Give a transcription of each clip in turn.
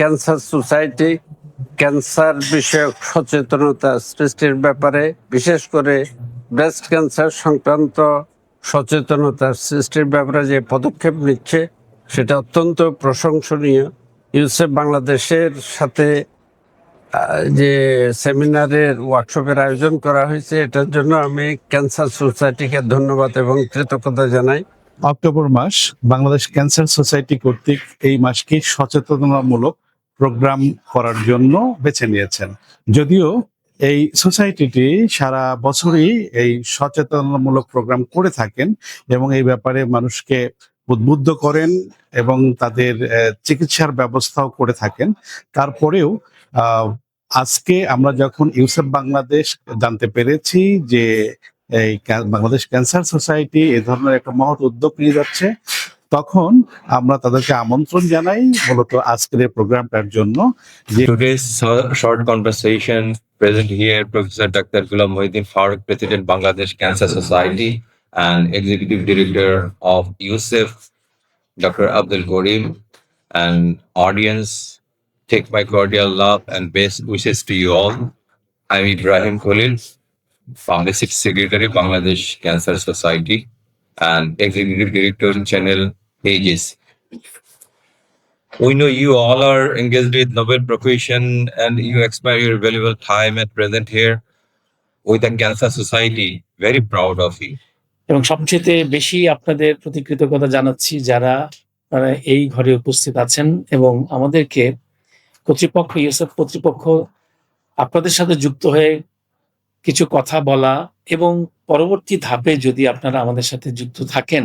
Cancer society cancer বিষয়ক সচেতনতা সৃষ্টির ব্যাপারে বিশেষ করে ব্রেস্ট ক্যান্সার সংক্রান্ত সচেতনতা সৃষ্টির ব্যাপারে যে পদক্ষেপ নিচ্ছে, সেটা অত্যন্ত প্রশংসনীয়। ইউসেফ বাংলাদেশের সাথে যে সেমিনারের ওয়ার্কশপের আয়োজন করা হয়েছে, এটার জন্য আমি ক্যান্সার সোসাইটিকে ধন্যবাদ এবং কৃতজ্ঞতা জানাই। অক্টোবর মাস বাংলাদেশ ক্যান্সার সোসাইটি কর্তৃক এই মাসকে সচেতনতামূলক প্রোগ্রাম করার জন্য বেছে নিয়েছেন। যদিও এই সোসাইটিটি সারা বছরই এই সচেতনতামূলক প্রোগ্রাম করে থাকেন এবং এই ব্যাপারে মানুষকে উদ্বুদ্ধ করেন এবং তাদের চিকিৎসার ব্যবস্থাও করে থাকেন। তারপরেও আজকে আমরা যখন ইউসেফ বাংলাদেশ জানতে পেরেছি যে এই বাংলাদেশ ক্যান্সার সোসাইটি এ ধরনের একটা মহৎ উদ্যোগ নিয়ে যাচ্ছে তখন আমরা তাদেরকে আমন্ত্রণ জানাই মূলত আজকের এই প্রোগ্রামটার জন্য যে so- short conversation present here, Professor Dr. Ghulam Mohiddin Farooq, President Bangladesh Cancer Society and Executive Director of USEF, Dr. Abdul Gorim, and audience, take my cordial love and best wishes to you all. I'm Ibrahim Khalil, Foundation Secretary, Bangladesh Cancer Society, and Executive Director, Channel Aegis. We know you all are engaged with noble profession and you expire your valuable time and present here with the Cancer Society. Very proud of you. এবং সবচেয়ে বেশি আপনাদের প্রতি কৃতজ্ঞতা জানাচ্ছি যারা এই ঘরে উপস্থিত আছেন এবং আমাদেরকে কর্তৃপক্ষ ইউসেফ কর্তৃপক্ষ আপনাদের সাথে যুক্ত হয়ে কিছু কথা বলা এবং পরবর্তী ধাপে যদি আপনারা আমাদের সাথে যুক্ত থাকেন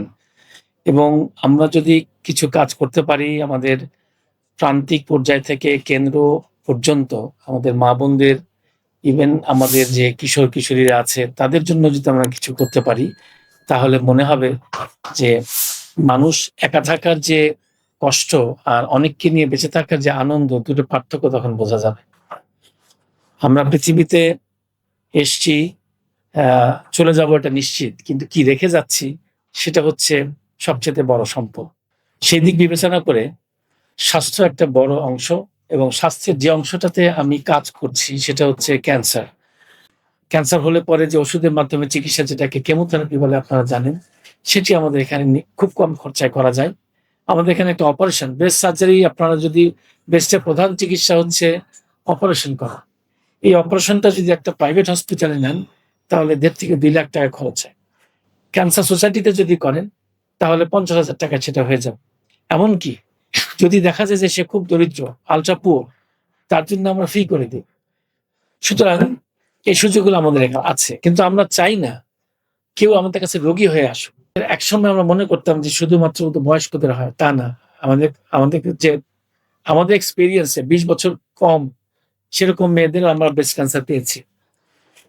এবং আমরা যদি কিছু কাজ করতে পারি আমাদের প্রান্তিক পর্যায় থেকে কেন্দ্র পর্যন্ত, আমাদের মা বোনদের ইভেন আমাদের যে কিশোর কিশোরীরা আছে, তাদের জন্য যদি আমরা কিছু করতে পারি, তাহলে মনে হবে যে মানুষ একা থাকার যে কষ্ট আর অনেককে নিয়ে বেঁচে থাকার যে আনন্দ, দুটো পার্থক্য তখন বোঝা যাবে। আমরা পৃথিবীতে এসছি চলে যাব এটা নিশ্চিত, কিন্তু কি রেখে যাচ্ছি, সেটা হচ্ছে সবচেয়ে বড় সম্পদ। সেই দিক বিবেচনা করে স্বাস্থ্য একটা বড় অংশ এবং স্বাস্থ্যের যে অংশটাতে আমি কাজ করছি সেটা হচ্ছে ক্যান্সার। ক্যান্সার হলে পরে যে ওষুধের মাধ্যমে চিকিৎসা যেটাকে কেমোথেরাপি বলে আপনারা জানেন, সেটি আমাদের এখানে খুব কম খরচায় করা যায়। আমাদের এখানে একটা অপারেশন, ব্রেস্ট সার্জারি আপনারা যদি ব্রেস্টের প্রধান চিকিৎসা হচ্ছে অপারেশন করা। এই অপারেশনটা যদি একটা প্রাইভেট হসপিটালে নেন, তাহলে দেড় থেকে দুই লাখ টাকা খরচ হয়। ক্যান্সার সোসাইটিতে যদি করেন তাহলে পঞ্চাশ হাজার টাকা সেটা হয়ে যাবে। এমনকি যদি দেখা যায় যে সে খুব দরিদ্র, আলট্রা পুয়ার, তার জন্য আমরা ফ্রি করে দিই। সুতরাং এই সুযোগগুলো আমাদের এখানে আছে। কিন্তু আমরা চাই না কেউ আমাদের কাছে রোগী হয়ে আসুক। একসময় আমরা মনে করতাম যে শুধুমাত্র বয়স্কদের হয়, তা না। আমাদের আমাদের যে, আমাদের এক্সপিরিয়েন্সে বিশ বছর কম সেরকম মেয়েদের আমরা ব্রেস্ট ক্যান্সার পেয়েছি।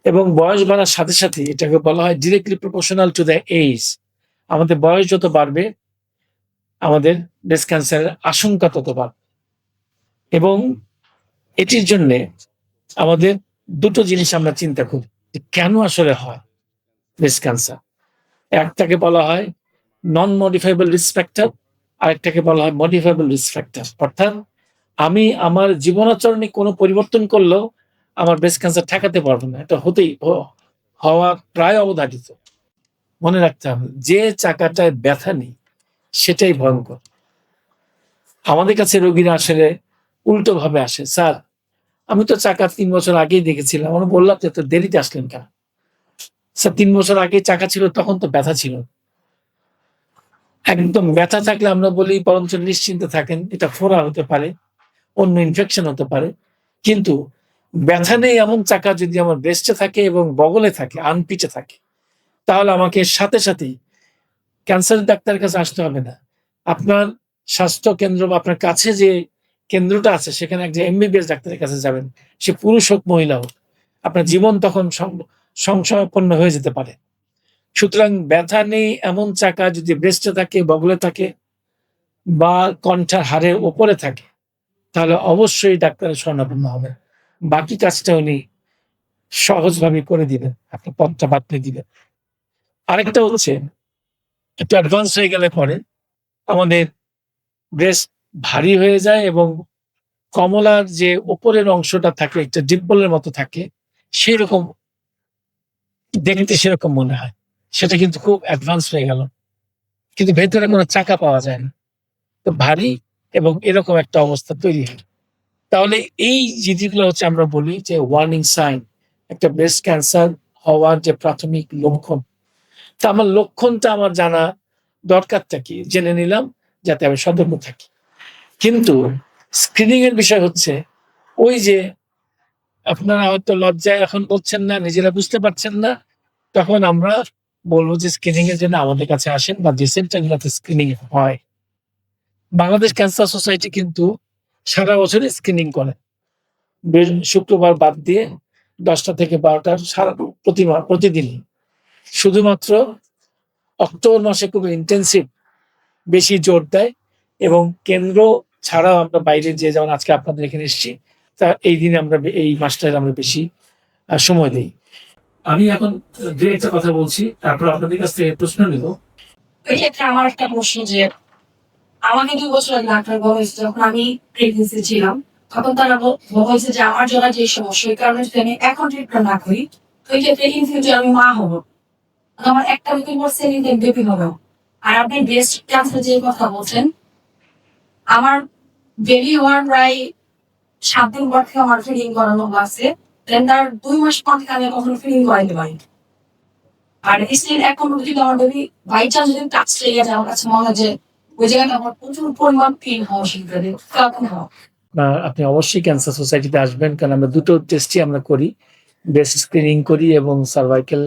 এবং বয়স বাড়ার সাথে সাথে এটাকে বলা হয় directly proportional to the age আমাদের বয়স যত বাড়বে, আমাদের ব্রেস্ট ক্যান্সারের আশঙ্কা তত বাড়বে। এবং এটির জন্যে আমাদের দুটো জিনিস আমরা চিন্তা করি, যে কেন আসলে হয় ব্রেস্ট ক্যান্সার একটাকে বলা হয় নন মডিফাইবল রিস্ক ফ্যাক্টর আরেকটাকে বলা হয় মডিফাইবল রিস্ক ফ্যাক্টর অর্থাৎ আমি আমার জীবনাচরণে কোনো পরিবর্তন করলেও আমার ব্রেস্ট ক্যান্সার ঠেকাতে পারব না। এটা হতেই হওয়া প্রায় অবধারিত। মনে রাখতে হবে, যে চাকাটায় ব্যথা নেই, সেটাই ভয়ঙ্কর। আমাদের কাছে রোগীরা আসলে উল্টো ভাবে আসে, স্যার, আমি তো চাকা তিন বছর আগেই দেখেছিলাম আমরা বললাম যে, তো দেরিতে আসলেন কেন? স্যার, তিন বছর আগে চাকা ছিল, তখন তো ব্যথা ছিল। একদম ব্যথা থাকলে আমরা বলি, বরঞ্চ নিশ্চিন্তে থাকেন, এটা ফোড়া হতে পারে, অন্য ইনফেকশন হতে পারে। কিন্তু ব্যথা নেই এমন চাকা যদি আমার ব্রেস্টে থাকে এবং বগলে থাকে আনপিচে থাকে তাহলে আমাকে সাথে সাথেই ক্যান্সার ডাক্তারের কাছে আসতে হবে না। আপনার স্বাস্থ্য কেন্দ্র বা আপনার কাছে যে কেন্দ্রটা আছে, সেখানে একজন এমবিবিএস ডাক্তারের কাছে যাবেন। সে পুরুষ হোক, মহিলা হোক, আপনার জীবন তখন সংশয়াপন্ন হয়ে যেতে পারে। সুতরাং ব্যথা নেই, এমন চাকা যদি ব্রেস্টে থাকে, বগলে থাকে বা কণ্ঠার হারে ওপরে থাকে, তাহলে অবশ্যই ডাক্তারের স্বর্ণাপন্ন হবে বাকি কাজটা উনি সহজভাবে করে দিবেন। আপনি পথটা বাতলে দিবেন। আরেকটা হচ্ছে, একটু অ্যাডভান্স হয়ে গেলে পরে আমাদের ব্রেস্ট ভারী হয়ে যায় এবং কমলার যে উপরের অংশটা থাকে, একটা ডিম্পলের মতো থাকে, সেরকম দেখতে সেরকম মনে হয়। সেটা কিন্তু খুব অ্যাডভান্স হয়ে গেল। কিন্তু ভেতরে কোনো চাকা পাওয়া যায় না। তো ভারী এবং এরকম একটা অবস্থা তৈরি হয়। তাহলে এই জিনিসগুলো হচ্ছে আমরা বলি যে ওয়ার্নিং সাইন একটা ব্রেস্ট ক্যান্সার হওয়ার যে প্রাথমিক লক্ষণ তা আমার লক্ষণটা আমার জানা দরকারটা কি? জেনে নিলাম যাতে আমি সতর্ক থাকি। কিন্তু স্ক্রিনিং এর বিষয় হচ্ছে ওই যে আপনারা হয়তো লজ্জায় এখন বলছেন না নিজেরা বুঝতে পারছেন না তখন আমরা বলব যে স্ক্রিনিং এর জন্য আমাদের কাছে আসেন বা যে সেন্টারগুলোতে স্ক্রিনিং হয়। বাংলাদেশ ক্যান্সার সোসাইটি কিন্তু সারা বছরই স্ক্রিনিং করে। শুক্রবার বাদ দিয়ে দশটা থেকে বারোটার সারা প্রতিমা প্রতিদিনই। শুধুমাত্র অক্টোবর মাসে খুব ইন্টেন্সিভ বেশি জোর দেয় এবং কেন্দ্র ছাড়াও আমরা বাইরে যে যেমন আজকে আপনাদের এখানে এসেছি, তা এই দিনে আমরা এই মাসটায় আমরা বেশি সময় দিই। আমি এখন দু, একটা কথা বলছি, তারপর আপনাদের কাছ থেকে প্রশ্ন নিব। এই ক্ষেত্রে আমার একটা প্রশ্ন যে আমাকে দুই বছর আগে ডাক্তার বলেছে যখন আমি প্রেগনেন্সি ছিলাম, তখন তারা বল- যে আমার জন্য যে সমস্যা এই কারণে যদি আমি এখন ট্রিটমেন্ট না করি, তো এই ক্ষেত্রে ইন আমি মা হব আমার একটা উইকের পর সেকেন্ড বেবি হবে। আর আপনি ব্রেস্ট ক্যান্সার যে কথা বলছেন, আমার বেবি হওয়ার প্রায় সাত দিন পর থেকে আমার ফিলিং করানো আছে। দেন তার দুই মাস পর থেকে আমি কখনো ফিলিং করাইতে পারি আর স্টিল এখন যদি আমার বেবি বাই চান্স যদি টাচ লেগে যায়, আমার কাছে মনে হয় যে ওই জায়গাটা আমার প্রচুর পরিমাণ পেন হওয়া হয় আপনি অবশ্যই ক্যান্সার সোসাইটিতে আসবেন, কারণ আমরা দুটো টেস্টই আমরা করি। ব্রেস্ট স্ক্রিনিং করি এবং সার্ভাইকেল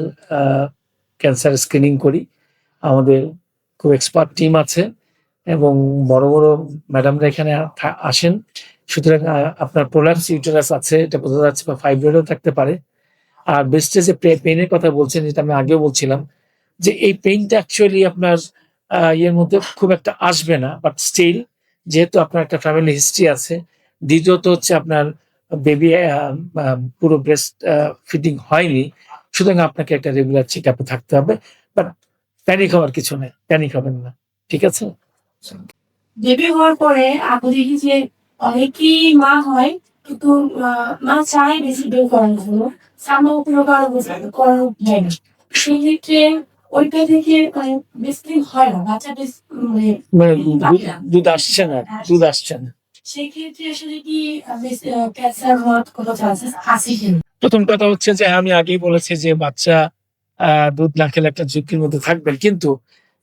ক্যান্সার স্ক্রিনিং করি। আমাদের খুব এক্সপার্ট টিম আছে এবং বড় বড় ম্যাডামরা এখানে আসেন। সুতরাং আপনার প্রোলাপস ইউটারাস আছে, এটা বোঝা যাচ্ছে বা ফাইব্রয়েডও থাকতে পারে। আর ব্রেস্টে যে পেনের কথা বলছেন, যেটা আমি আগেও বলছিলাম, যে এই পেইনটা অ্যাকচুয়ালি আপনার ইয়ের মধ্যে খুব একটা আসবে না বাট স্টিল যেহেতু আপনার একটা ফ্যামিলি হিস্ট্রি আছে, দ্বিতীয়ত হচ্ছে আপনার বেবি পুরো ব্রেস্ট ফিটিং হয়নি সুতরাং আপনাকে একটা রেগুলার চেক আপে থাকতে হবে বাট প্যানিক হওয়ার কিছু নেই প্যানিক হবেন না ঠিক আছে? বেবি হওয়ার পরে আপু দেখি যে অনেকেই মা হয় কিন্তু মা চায় বেশি বের করার জন্য সামনে কোনো কারও করানো যায় না সেক্ষেত্রে ওইটা থেকে মানে বেশি হয় না বাচ্চা বেশ মানে মানে দুধ- আসছে না দুধ আসছে না। সেক্ষেত্রে আসলে কি ক্যান্সার হওয়ার কোনো চান্সেস আছে কি না? প্রথম কথা হচ্ছে যে আমি আগেই বলেছি যে বাচ্চা আহ, দুধ না খেলে একটা ঝুঁকির মধ্যে থাকবেন। কিন্তু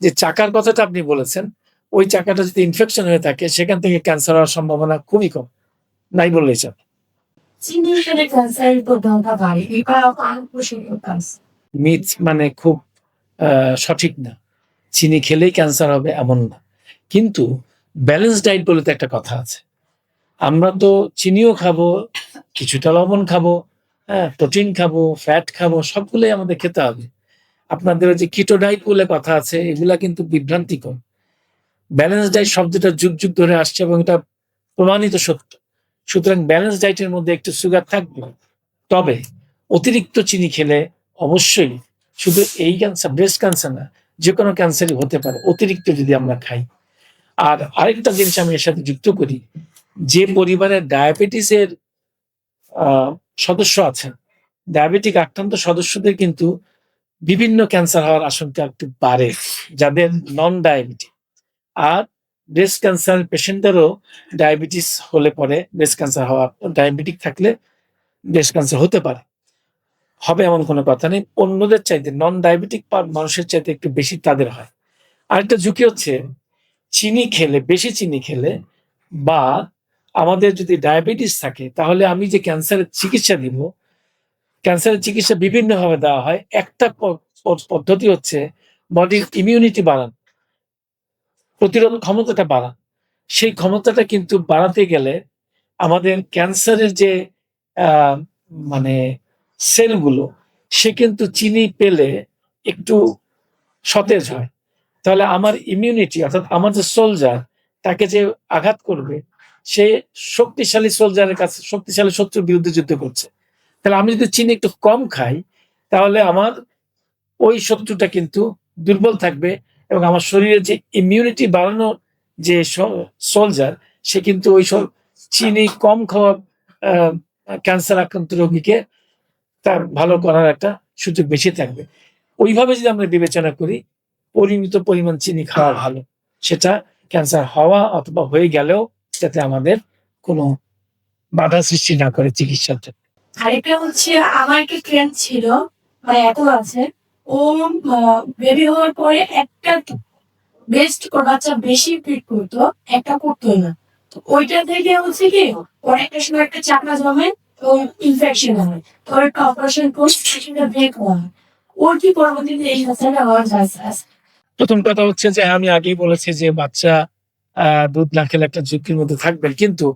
যে চাকার কথাটা আপনি বলেছেন ওই চাকাটা যদি ইনফেকশন হয়ে থাকে সেখান থেকে ক্যান্সার হওয়ার সম্ভাবনা খুবই কম। নাই বললেই চলে। মিথ মানে খুব সঠিক না। চিনি খেলেই ক্যান্সার হবে এমন না। কিন্তু ব্যালেন্স ডায়েট বলে তো একটা কথা আছে। আমরা তো চিনিও খাব কিছুটা লবণ খাব হ্যাঁ প্রোটিন খাব ফ্যাট খাব, সবগুলোই আমাদের খেতে হবে। আপনাদের ওই যে কিটো ডায়েট বলে কথা আছে, এগুলা কিন্তু বিভ্রান্তিকর। ব্যালেন্স ডায়েট শব্দটা যুগ যুগ ধরে আসছে এবং এটা প্রমাণিত সত্য। সুতরাং ব্যালেন্স ডায়েটের মধ্যে একটু সুগার থাকবে। তবে অতিরিক্ত চিনি খেলে অবশ্যই শুধু এই ক্যান্সার ব্রেস্ট ক্যান্সার না, যে কোনো ক্যান্সারই হতে পারে, অতিরিক্ত যদি আমরা খাই। আর আরেকটা জিনিস আমি এর সাথে যুক্ত করি, যে পরিবারের ডায়াবেটিসের সদস্য আছেন। ডায়াবেটিক আক্রান্ত সদস্যদের কিন্তু বিভিন্ন ক্যান্সার হওয়ার আশঙ্কা একটু বাড়ে, যাদের নন ডায়াবেটিক আর ব্রেস্ট ক্যান্সার পেশেন্টদেরও ডায়াবেটিস হলে পরে ব্রেস্ট ক্যান্সার হওয়ার ডায়াবেটিক থাকলে ব্রেস্ট ক্যান্সার হতে পারে। হবে এমন কোনো কথা নেই, অন্যদের চাইতে নন ডায়াবেটিক মানুষের চাইতে একটু বেশি তাদের হয়। আরেকটা ঝুঁকি হচ্ছে, চিনি খেলে, বেশি চিনি খেলে বা আমাদের যদি ডায়াবেটিস থাকে, তাহলে আমি যে ক্যান্সারের চিকিৎসা দিব ক্যান্সারের চিকিৎসা বিভিন্নভাবে দেওয়া হয়। একটা পদ্ধতি হচ্ছে বডির ইমিউনিটি বাড়ান, প্রতিরোধ ক্ষমতাটা বাড়ান। সেই ক্ষমতাটা কিন্তু বাড়াতে গেলে আমাদের ক্যান্সারের যে মানে সেলগুলো সে কিন্তু চিনি পেলে একটু সতেজ হয়। তাহলে আমার ইমিউনিটি অর্থাৎ আমার যে সোলজার তাকে যে আঘাত করবে সে শক্তিশালী সোলজারের কাছে, শক্তিশালী শত্রুর বিরুদ্ধে যুদ্ধ করছে। তাহলে আমি যদি চিনি একটু কম খাই, তাহলে আমার ওই শত্রুটা কিন্তু দুর্বল থাকবে এবং আমার শরীরে যে ইমিউনিটি বাড়ানোর যে সোলজার সে কিন্তু ওই সব চিনি কম খাওয়া ক্যান্সার আক্রান্ত রোগীকে তার ভালো করার একটা সুযোগ বেশি থাকবে। ওইভাবে যদি আমরা বিবেচনা করি, পরিমিত পরিমাণ চিনি খাওয়া ভালো। সেটা ক্যান্সার হওয়া অথবা হয়ে গেলেও যাতে আমাদের কোনো বাধা সৃষ্টি না করে চিকিৎসার জন্য। আরেকটা হচ্ছে আমার একটা ট্রেন্ড ছিল মানে এত আছে ও বেবি হওয়ার পরে একটা বেস্ট বাচ্চা বেশি ফিট করতো একটা করতো না। তো ওইটা থেকে হচ্ছে কি ওর একটা সময় একটা চাকরা জমে ও ইনফেকশন হয়। তো ওর একটা অপারেশন সেটা ব্রেক হয়। ওর কি পরবর্তীতে এই সমস্যাটা হওয়ার প্রথম কথা হচ্ছে যে আমি আগেই বলেছি যে বাচ্চা দুধ না খেলে একটা ঝুঁকির মধ্যে থাকবেন। কিন্তু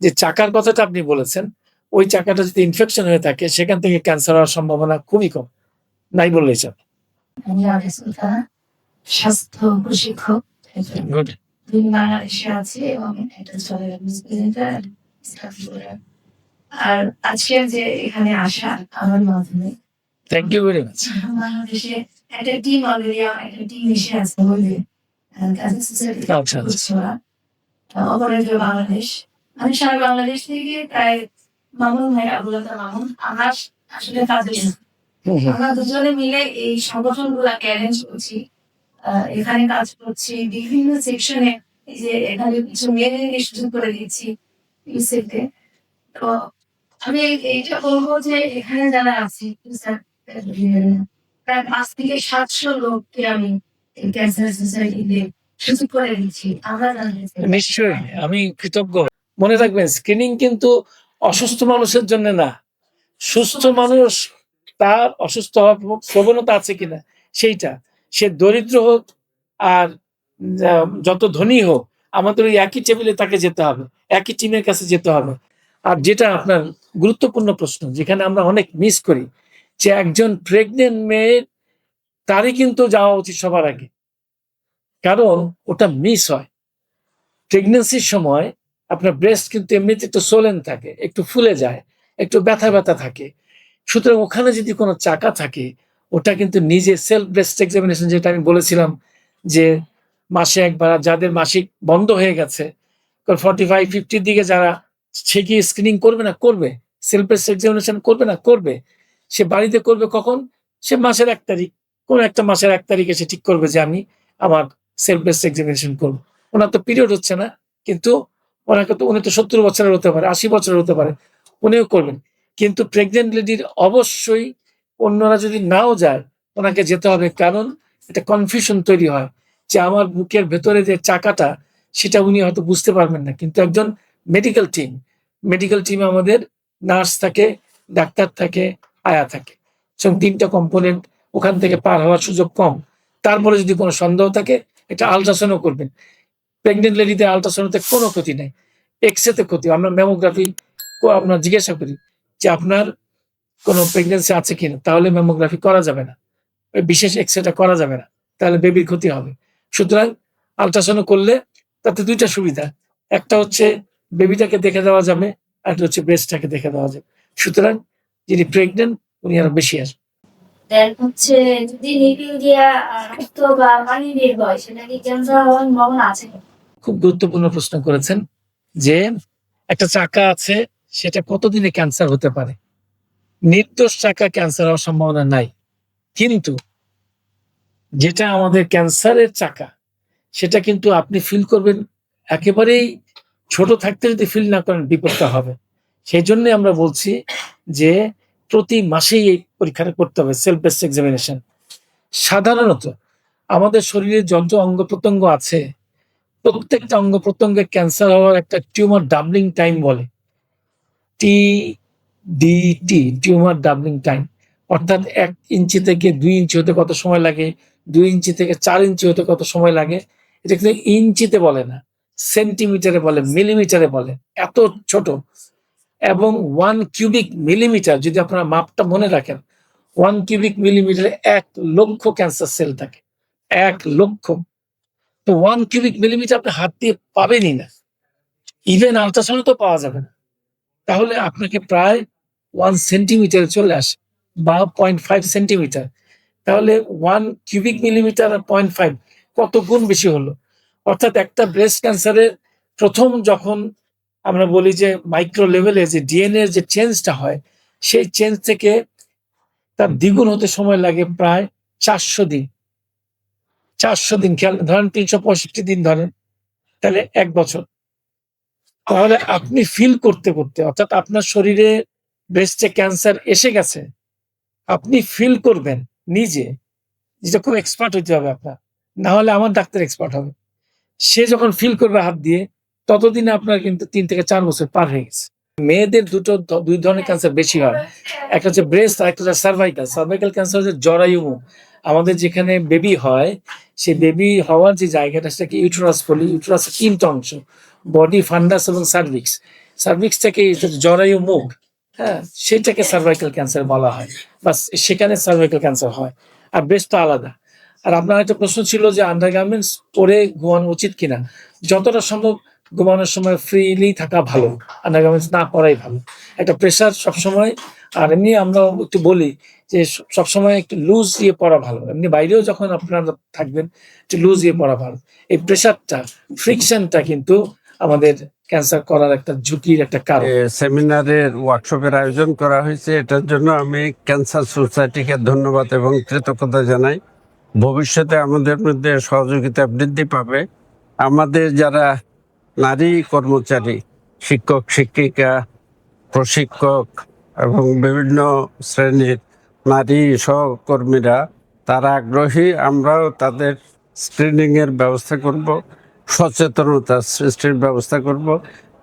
যে চাকার কথাটা আপনি বলেছেন ওই চাকাটা যদি ইনফেকশন হয়ে থাকে সেখান থেকে ক্যান্সার হওয়ার সম্ভাবনা খুবই কম। নাই বললেই চলে। স্বাস্থ্য প্রশিক্ষক গুড দুই বাংলাদেশে আছে এবং এটা চলে আর আজকের যে এখানে আসা আমার মাধ্যমে থ্যাংক ইউ ভেরি মাচ বাংলাদেশে একটা টিম অলরেডি একটা টিম এসে আছে বলে বাংলাদেশ আমি সারা বাংলাদেশ থেকে প্রায় মামুন ভাই আবুল মামুন আমার আসলে কাজে। আমরা দুজনে মিলে এই সংগঠন গুলাকে অ্যারেঞ্জ করছি এখানে কাজ করছি বিভিন্ন সেকশনে এই যে এখানে কিছু মেয়েদেরকে সুযোগ করে দিচ্ছি ইউসেফকে তো আমি এইটা বলব যে এখানে যারা আছি প্রায় পাঁচ থেকে সাতশো লোককে আমি ক্যান্সার নিশ্চয়ই, আমি কৃতজ্ঞ। মনে রাখবেন স্ক্রিনিং কিন্তু অসুস্থ মানুষের জন্য না। সুস্থ মানুষ তার অসুস্থ হওয়ার প্রবণতা আছে কিনা, সেইটা। সে দরিদ্র হোক আর যত ধনী হোক, আমাদের ওই একই টেবিলে তাকে যেতে হবে, একই টিমের কাছে যেতে হবে। আর যেটা আপনার গুরুত্বপূর্ণ প্রশ্ন, যেখানে আমরা অনেক মিস করি, যে একজন প্রেগনেন্ট মেয়ের তারই কিন্তু যাওয়া উচিত সবার আগে। কারণ ওটা মিস হয়। প্রেগনেন্সির সময় আপনার ব্রেস্ট কিন্তু এমনিতে একটু সোলেন থাকে, একটু ফুলে যায়, একটু ব্যথা ব্যথা থাকে। সুতরাং ওখানে যদি কোনো চাকা থাকে, ওটা কিন্তু নিজে সেলফ ব্রেস্ট এক্সামিনেশন যেটা আমি বলেছিলাম যে মাসে একবার যাদের মাসিক বন্ধ হয়ে গেছে ফর্টি ফাইভ ফিফটির দিকে যারা, সে কি স্ক্রিনিং করবে না করবে? সেলফ ব্রেস্ট এক্সামিনেশন করবে না করবে? সে বাড়িতে করবে কখন? সে মাসের এক তারিখ। কোন একটা মাসের এক তারিখে সে ঠিক করবে যে আমি আমার সেলফ ব্রেস্ট এক্সামিনেশন করব। ওনার তো পিরিয়ড হচ্ছে না, কিন্তু ওনাকে তো, উনি তো সত্তর বছরের হতে পারে, আশি বছরের হতে পারে, উনিও করবেন। কিন্তু প্রেগনেন্ট লেডির অবশ্যই অন্যরা যদি নাও যায়, ওনাকে যেতে হবে কারণ একটা কনফিউশন তৈরি হয় যে আমার বুকের ভেতরে যে চাকাটা, সেটা উনি হয়তো বুঝতে পারবেন না। কিন্তু একজন মেডিকেল টিম মেডিকেল টিমে আমাদের নার্স থাকে, ডাক্তার থাকে, আয়া থাকে। তিনটা কম্পোনেন্ট ওখান থেকে পার হওয়ার সুযোগ কম। তারপরে যদি কোনো সন্দেহ থাকে এটা আলট্রাসাউন্ডও করবেন। প্রেগনেন্ট লেডিতে আলট্রাসাউন্ডতে কোনো ক্ষতি নেই। এক্সরেতে ক্ষতি। আমরা ম্যামোগ্রাফি আপনার জিজ্ঞাসা করি যে আপনার কোনো প্রেগনেন্সি আছে কিনা? তাহলে ম্যামোগ্রাফি করা যাবে না। বিশেষ এক্সরেটা করা যাবে না। তাহলে বেবির ক্ষতি হবে। সুতরাং আলট্রাসাউন্ড করলে তাতে দুইটা সুবিধা। একটা হচ্ছে বেবিটাকে দেখে দেওয়া যাবে, আর হচ্ছে ব্রেস্টটাকে দেখে দেওয়া যাবে। সুতরাং যিনি প্রেগনেন্ট উনি আরও বেশি আসবে। দেন হচ্ছে যদি নিপিল দিয়া রক্ত বা পানি বের হয়, সেটা কি ক্যান্সার হওয়ার সম্ভাবনা আছে খুব গুরুত্বপূর্ণ প্রশ্ন করেছেন যে একটা চাকা আছে, সেটা কতদিনে ক্যান্সার হতে পারে? নির্দোষ চাকা ক্যান্সার হওয়ার সম্ভাবনা নাই। কিন্তু যেটা আমাদের ক্যান্সারের চাকা, সেটা কিন্তু আপনি ফিল করবেন, একেবারেই ছোট থাকতে যদি ফিল না করেন, বিপদটা হবে। সেই জন্য আমরা বলছি যে প্রতি মাসেই এই পরীক্ষাটা করতে হবে সেলফ বেস্ট এক্সামিনেশন সাধারণত আমাদের শরীরে যত অঙ্গ প্রত্যঙ্গ আছে, প্রত্যেকটা অঙ্গ প্রত্যঙ্গে ক্যান্সার হওয়ার একটা টিউমার ডাবলিং টাইম বলে। T D T tumour doubling time অর্থাৎ এক ইঞ্চি থেকে দুই ইঞ্চি হতে কত সময় লাগে, দুই ইঞ্চি থেকে চার ইঞ্চি হতে কত সময় লাগে, এটা কিন্তু ইঞ্চিতে বলে না সেন্টিমিটারে বলে মিলিমিটারে বলে, এত ছোট। এবং ওয়ান কিউবিক মিলিমিটার যদি আপনারা মাপটা মনে রাখেন ওয়ান কিউবিক মিলিমিটারে এক লক্ষ ক্যান্সার সেল থাকে। এক লক্ষ। তো ওয়ান কিউবিক মিলিমিটার আপনি হাত দিয়ে পাবেনই না। ইভেন আলট্রাসাউন্ড তো পাওয়া যাবে না। তাহলে আপনাকে প্রায় ওয়ান সেন্টিমিটার চলে আসে, বা পয়েন্ট ফাইভ সেন্টিমিটার তাহলে ওয়ান কিউবিক মিলিমিটার আর পয়েন্ট ফাইভ কত গুণ বেশি হলো? অর্থাৎ একটা ব্রেস্ট ক্যান্সারের প্রথম যখন আমরা বলি যে মাইক্রো লেভেলে যে ডিএনএ যে চেঞ্জটা হয়, সেই চেঞ্জ থেকে তার দ্বিগুণ হতে সময় লাগে প্রায় চারশো দিন। চারশো দিন খেয়াল, ধরেন তিনশো পঁয়ষট্টি দিন ধরেন, তাহলে এক বছর। তাহলে আপনি ফিল করতে করতে, অর্থাৎ আপনার শরীরে ব্রেস্টে ক্যান্সার এসে গেছে, আপনি ফিল করবেন নিজে, যেটা খুব এক্সপার্ট হইতে হবে আপনার। না হলে আমার ডাক্তার এক্সপার্ট হবে। সে যখন ফিল করবে হাত দিয়ে ততদিনে আপনার কিন্তু তিন থেকে চার বছর পার হয়ে গেছে। মেয়েদের দুটো দুই ধরনের ক্যান্সার বেশি হয়। একটা হচ্ছে ব্রেস্ট আর একটা হচ্ছে সার্ভাইকাল সার্ভাইকাল ক্যান্সার হচ্ছে জরায়ু। আমাদের যেখানে বেবি হয়, সেই বেবি হওয়ার যে জায়গাটা, সেটাকে ইউটেরাস বলি। ইউটেরাস তিনটা অংশ। বডি ফান্ডাস এবং সার্ভিক্স সার্ভিক্স থেকে জরায়ু মুখ হ্যাঁ সেটাকে সার্ভাইকাল ক্যান্সার বলা হয়। বা সেখানে সার্ভাইকাল ক্যান্সার হয়। আর ব্রেস্ট তো আলাদা। আর আপনার একটা প্রশ্ন ছিল যে আন্ডারগার্মেন্টস পরে ঘুমানো উচিত কিনা? যতটা সম্ভব ঘুমানোর সময় ফ্রিলি থাকা ভালো আন্ডারগার্মেন্টস না পরাই ভালো। একটা প্রেশার সবসময়, আর এমনি আমরা একটু বলি যে সবসময় একটু লুজ দিয়ে পড়া ভালো। এমনি বাইরেও যখন আপনারা থাকবেন, একটু লুজ দিয়ে পড়া ভালো। এই প্রেশারটা ফ্রিকশনটা কিন্তু আমাদের ক্যান্সার করার একটা ঝুঁকির একটা কারণ। সেমিনারের ওয়ার্কশপের আয়োজন করা হয়েছে, এটার জন্য আমি ক্যান্সার সোসাইটিকে ধন্যবাদ এবং কৃতজ্ঞতা জানাই। ভবিষ্যতে আমাদের মধ্যে সহযোগিতা বৃদ্ধি পাবে। আমাদের যারা নারী কর্মচারী, শিক্ষক, শিক্ষিকা, প্রশিক্ষক এবং বিভিন্ন শ্রেণির নারী সহকর্মীরা, তারা আগ্রহী, আমরাও তাদের স্ক্রিনিংয়ের ব্যবস্থা করব, সচেতনতা সৃষ্টির ব্যবস্থা করব।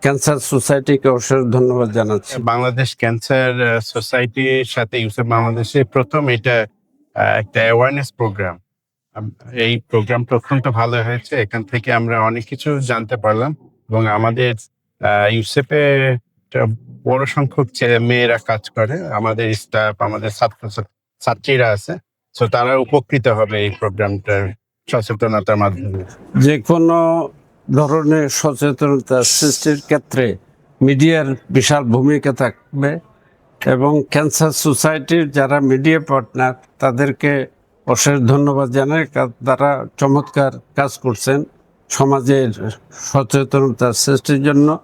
ক্যান্সার সোসাইটিকে অবশ্যই ধন্যবাদ জানাচ্ছি। বাংলাদেশ ক্যান্সার সোসাইটির সাথে ইউসেফ বাংলাদেশে প্রথম এটা একটা অ্যাওয়ারনেস প্রোগ্রাম এই প্রোগ্রামটা অত্যন্ত ভালো হয়েছে। এখান থেকে আমরা অনেক কিছু জানতে পারলাম এবং আমাদের ইউসেফে বড় সংখ্যক ছেলে মেয়েরা কাজ করে। আমাদের স্টাফ আমাদের ছাত্র ছাত্রীরা আছে। তো তারা উপকৃত হবে এই প্রোগ্রামটার সচেতনতার মাধ্যমে। যে কোনো ধরনের সচেতনতা সৃষ্টির ক্ষেত্রে মিডিয়ার বিশাল ভূমিকা থাকবে এবং ক্যান্সার সোসাইটির যারা মিডিয়া পার্টনার, তাদেরকে অশেষ ধন্যবাদ জানাই। তারা চমৎকার কাজ করছেন সমাজের সচেতনতা সৃষ্টির জন্য।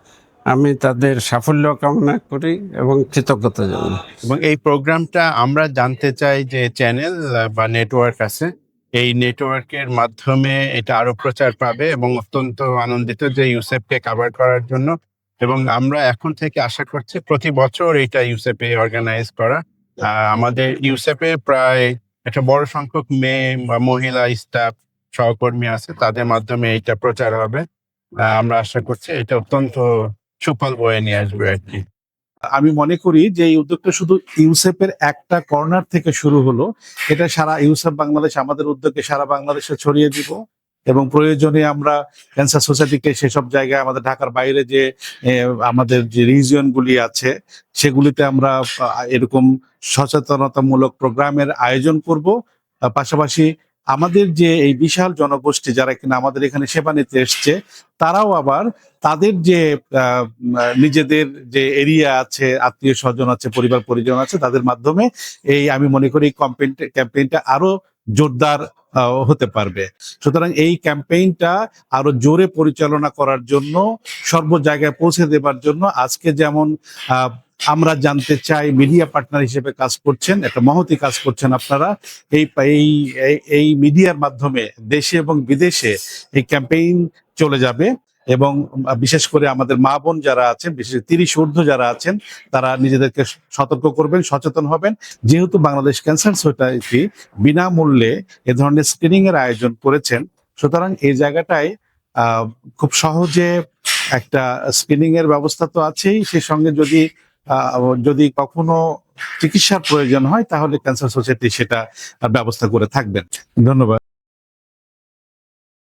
আমি তাদের সাফল্য কামনা করি এবং কৃতজ্ঞতা জানাই। এবং এই প্রোগ্রামটা আমরা জানতে চাই যে চ্যানেল বা নেটওয়ার্ক আছে। এই নেটওয়ার্কের মাধ্যমে এটা আরও প্রচার পাবে এবং অত্যন্ত আনন্দিত যে ইউসেফকে কভার করার জন্য। এবং আমরা এখন থেকে আশা করছি প্রতি বছর এটা ইউসেফে অর্গানাইজ করা। আমাদের ইউসেফে প্রায় একটা বড় সংখ্যক মেয়ে বা মহিলা স্টাফ সহকর্মী আছে, তাদের মাধ্যমে এটা প্রচার হবে। আমরা আশা করছি এটা অত্যন্ত সুফল বয়ে নিয়ে আসবে আর কি। আমি মনে করি যে এই উদ্যোগটা শুধু ইউসেফের একটা কর্নার থেকে শুরু হলো, এটা সারা ইউসেফ বাংলাদেশ, আমাদের উদ্যোগে সারা বাংলাদেশে ছড়িয়ে দিব। এবং প্রয়োজনে আমরা ক্যান্সার সোসাইটিকে সেসব জায়গায় আমাদের ঢাকার বাইরে যে আমাদের যে রিজিয়ন গুলি আছে, সেগুলিতে আমরা এরকম সচেতনতামূলক প্রোগ্রামের আয়োজন করব। পাশাপাশি আমাদের যে এই বিশাল জনগোষ্ঠী যারা কিনা আমাদের এখানে সেবা নিতে এসছে, তারাও আবার তাদের যে নিজেদের যে এরিয়া আছে, আত্মীয় স্বজন আছে, পরিবার পরিজন আছে, তাদের মাধ্যমে এই আমি মনে করি ক্যাম্পেইন ক্যাম্পেইনটা আরও জোরদার হতে পারবে। সুতরাং এই ক্যাম্পেইনটা আরও জোরে পরিচালনা করার জন্য, সর্ব জায়গায় পৌঁছে দেবার জন্য আজকে যেমন আমরা জানতে চাই, মিডিয়া পার্টনার হিসেবে কাজ করছেন, একটা মহতি কাজ করছেন আপনারা এই- এই মিডিয়ার মাধ্যমে দেশে এবং বিদেশে এই ক্যাম্পেইন চলে যাবে। এবং বিশেষ করে আমাদের মা বোন যারা আছেন, বিশেষ তিরিশ ঊর্ধ্ব যারা আছেন, তারা নিজেদেরকে সতর্ক করবেন, সচেতন হবেন। যেহেতু বাংলাদেশ ক্যান্সার সোসাইটি বিনামূল্যে এ ধরনের স্ক্রিনিং এর আয়োজন করেছেন, সুতরাং এই জায়গাটায় খুব সহজে একটা স্ক্রিনিং এর ব্যবস্থা তো আছেই। সেই সঙ্গে যদি যদি কখনো চিকিৎসার প্রয়োজন হয়, তাহলে ক্যান্সার সোসাইটি সেটা ব্যবস্থা করে থাকবেন। ধন্যবাদ।